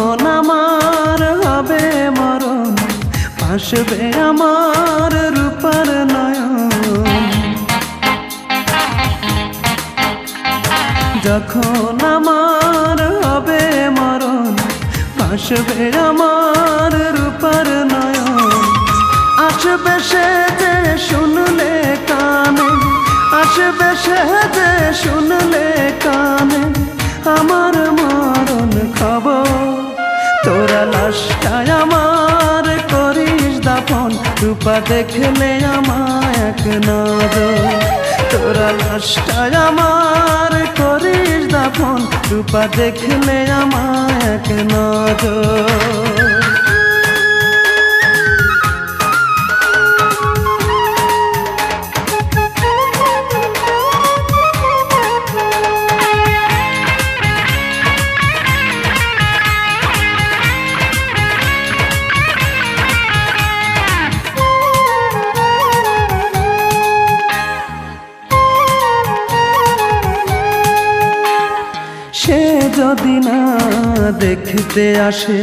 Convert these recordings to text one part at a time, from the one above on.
যখন আমার হবে মরণ। আসবে আমার রূপার নয়ন। যখন আমার হবে মরণ আসবে আমার রূপার নয়ন। আসবে সে যে শুনলে কানে, আসবে সে যে শুনলে লাশটায় আমার করিস দাপন রূপা দেখলে আমায় এক নজর। তোরা লাশটায় আমার করিস দাপন রূপা দেখলে আমায় এক নজর। সে যদি না দেখতে আসে,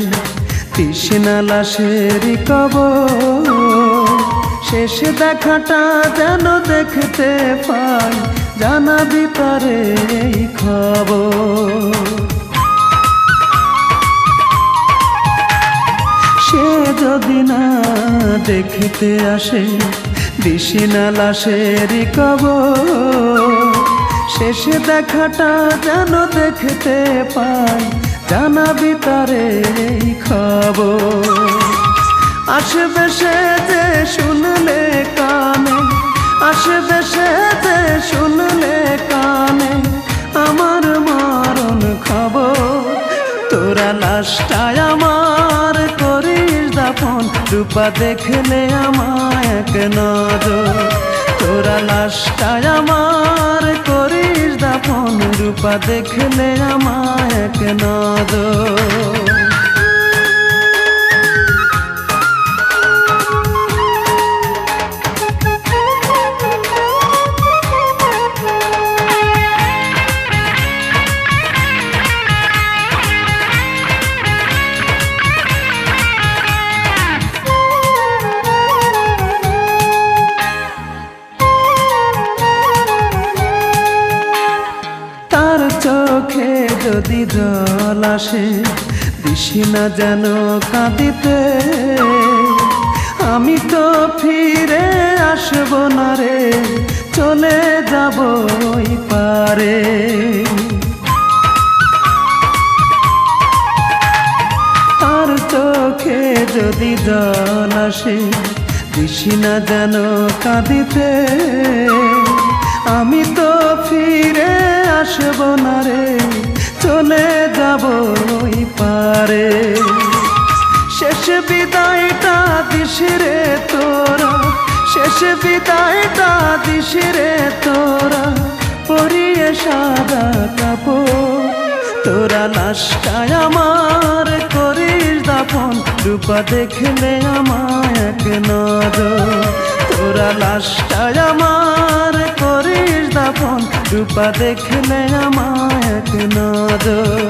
তৃষ্ণা লাশের কব শেষ দেখাটা যেন দেখতে পাই, জানাবি তারে খবর। সে যদি না দেখতে আসে দিশিনা লাশের কব শেষে দেখাটা যেন দেখতে পাই, জানাবি তারে আসবে সে যে শুনলে কানে, আসবে সে যে শুনলে কানে, আমার মরণ খবর। তোরা লাশটায় আমার করিস দাফন, রূপা দেখলে আমায় এক নজর। তোরা লাশটা আমার করিস দাপন রূপা দেখলে আমায় এক নজর। যদি জল আসে, দিশি না যেন কাঁদিতে। আমি তো ফিরে আসব না রে, চলে যাব পারে। তার চোখে যদি জল আসে, দিশি না যেন কাঁদিতে। আমি তো ফিরে আসব না রে চলে যাব ওই পারে। শেষ বিদায়টা দিশিরে তোরা, শেষ বিদায়টা দিশিরে তোরা। পরিয়ে সাদা কাপড়, তোরা লাশটায় আমার করিস দাফন, রূপা দেখলে আমায় এক নজর। তোরা লাশটায় আমার করিস দাফন রূপা দেখলে আমায় এক নজর।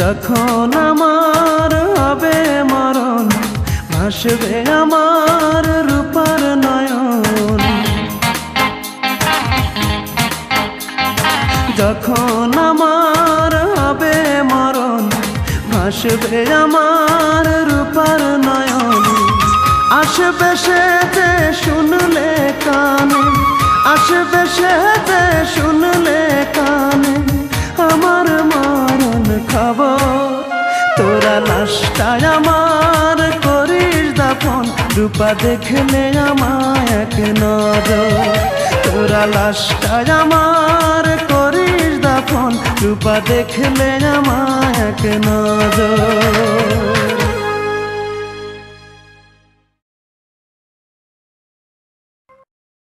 যখন আমার হবে মরণ, ভাসবে আমার রূপার নয়ন। যখন আমার হবে মরণ, ভাসবে আমার রূপার নয়ন। আসবে যে শুনলে কানে আসবে সে যে শুনলে কানে আমার মরণ খবর। তোরা লাশটায় আমার করিস দাফন, রূপা দেখলে আমায় এক নজর। তোরা লাশটায় আমার করিস দাফন, রূপা দেখলে আমায় এক নজর।